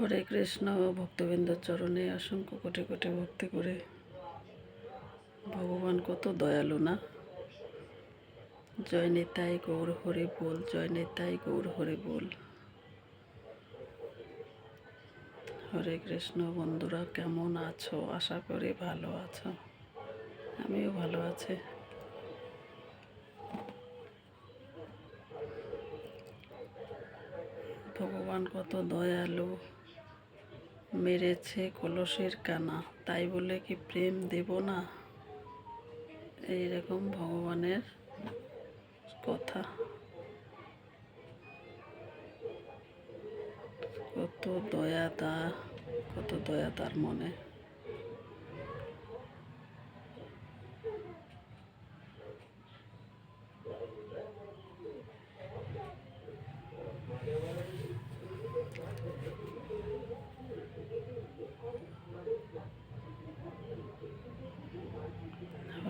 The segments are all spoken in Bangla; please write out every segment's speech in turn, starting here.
হরে কৃষ্ণ ভক্তবৃন্দের চরণে অসংখ্য কোটি কোটি ভক্তি করে। ভগবান কত দয়ালু না? জয় নেতাই গৌর হরে বল, জয় নেতাই গৌর হরে বল। হরে কৃষ্ণ, বন্ধুরা কেমন আছো? আশা করি ভালো আছো। আমিও ভালো আছি। ভগবান কত দয়ালু। মেরেছে কলসের কানা, তাই বলে কি প্রেম দেব না? এইরকম ভগবানের কথা। কত দয়া তা কত দয়া তার মনে।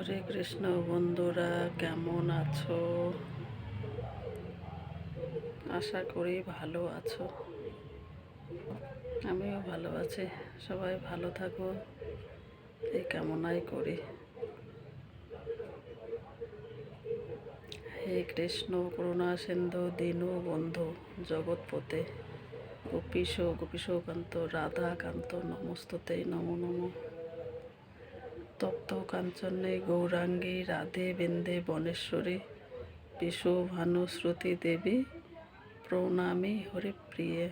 হরে কৃষ্ণ বন্ধুরা, কেমন আছো? আশা করি ভালো আছো। আমিও ভালো আছি, সবাই ভালো থাকো, এই কামনাই করি। হে কৃষ্ণ, করুণা সিন্ধু, দীনু বন্ধু জগৎপতে গোপীশ গোপীশকান্ত রাধাকান্ত নমস্ততে, নমো নমো। তপ্ত কাঞ্চনে, গৌরাঙ্গী, রাধে, বৃন্দে, বনেশ্বরী, বিশু ভানুশ্রুতি দেবী, প্রণামী হরে প্রিয়ে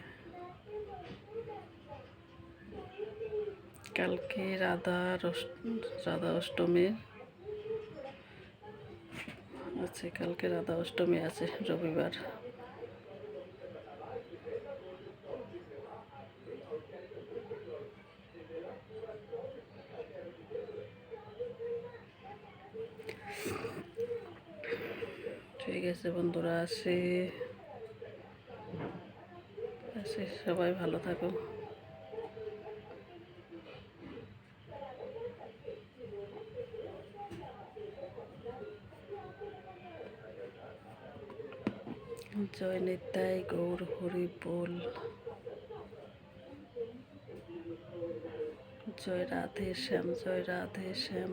কালকে রাধা রাধা অষ্টমীর আছে, কালকে রাধা অষ্টমী আছে, রবিবার। আছে বন্ধুরা, আসি। আসি, সবাই ভালো থাকো। জয় নিতাই গৌর হরি বল। জয় রাধে শ্যাম, জয় রাধে শ্যাম।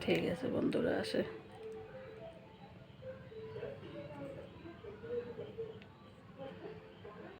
ঠিক আছে বন্ধুরা আসে।